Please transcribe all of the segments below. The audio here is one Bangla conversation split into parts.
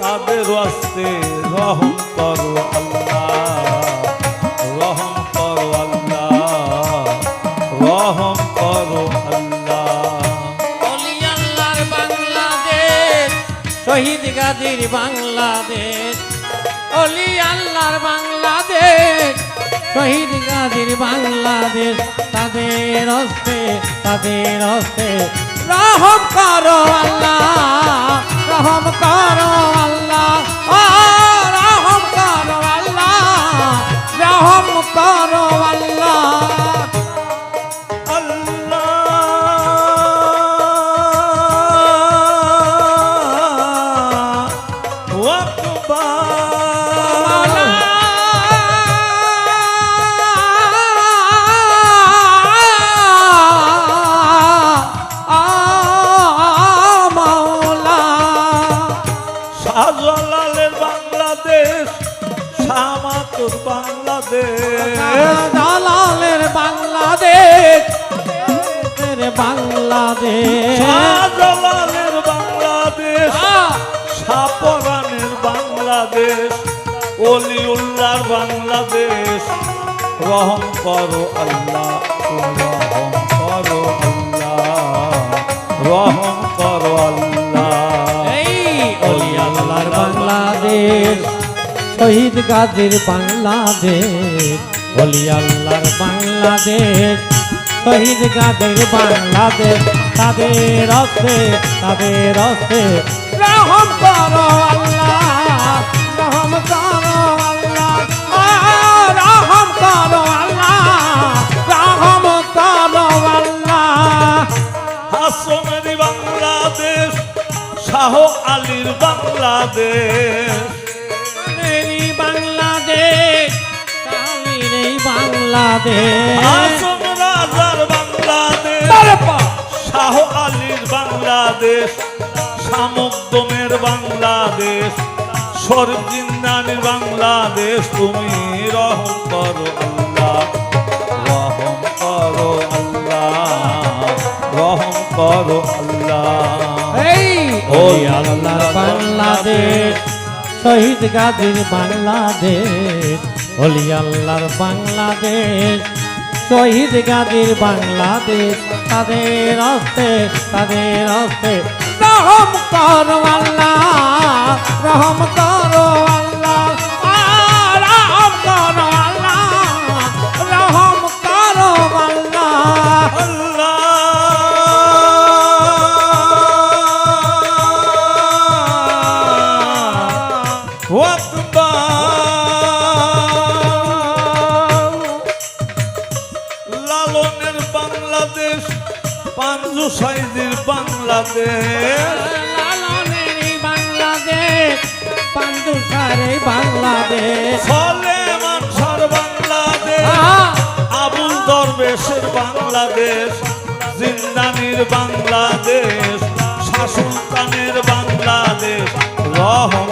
তাদের আসতে রহম করো রহম করো রহম বাংলাদেশ, শহীদ গাজীর বাংলাদেশ। অলি আল্লাহর বাংলাদেশ, শহীদ গাজীর বাংলাদেশ। তাদের হস্তে তাদের হস্তে রহম করো আল্লাহ। বাংলাদেশ শামাতুর বাংলাদেশ। দালালের বাংলাদেশ বাংলাদেশ। শাহজালালের বাংলাদেশ সাপরানের বাংলাদেশ অলিউল্লাহর বাংলাদেশ। রহম করো আল্লাহ রহম করো আল্লাহ রহম করো শহীদ গাজীর বাংলাদেশ অলি আল্লাহর বাংলাদেশ। শহীদ গাজীর বাংলাদেশ, তাদের অস্তে তাদের অস্তে। রহম করো আল্লাহ, রহম করো বাংলাদেশ, শাহ আলীর বাংলাদেশ। মেরি বাংলাদেশ কালির এই বাংলাদেশ। রাজার বাংলাদেশ শাহ আলীর বাংলাদেশ শামুকদমের বাংলাদেশ শরীফ জিন্দানির বাংলাদেশ তুমি রহম করো আল্লাহ রহম করো আল্লাহ রহম করো আল্লাহ। এই ওই আল্লাহর বাংলাদেশ। শহীদ গাজীর বাংলাদেশ হলি আল্লাহর বাংলাদেশ। শহীদ গাজীর বাংলাদেশ, তাদের হস্তে তাদের হস্তে। রহম করো আল্লাহ, রহম করো আল্লাহ। পাঞ্জু সাইদের বাংলাদেশ। লালনেরই বাংলাদেশ পান্ডুসারে বাংলাদেশ। সলেমান সার বাংলাদেশ আবুল দরবেশের বাংলাদেশ জিন্দানির বাংলাদেশ শাসুলতানের বাংলাদেশ রহম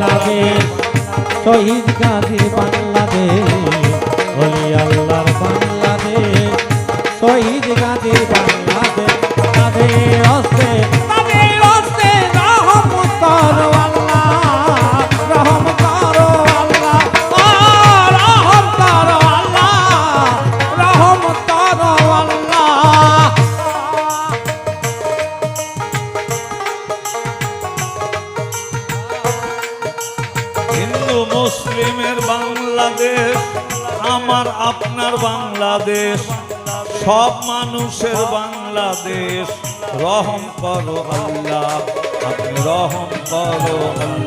বাংলাদেশ শহীদ গাজী বাংলাদেশ অলি আল্লাহর বাংলাদেশ শহীদ গাজী বাংলাদেশ তাদের হস্তে আমার আপনার বাংলাদেশ সব মানুষের বাংলাদেশ। রহম করো আল্লাহ আপনি রহম করো আল্লাহ।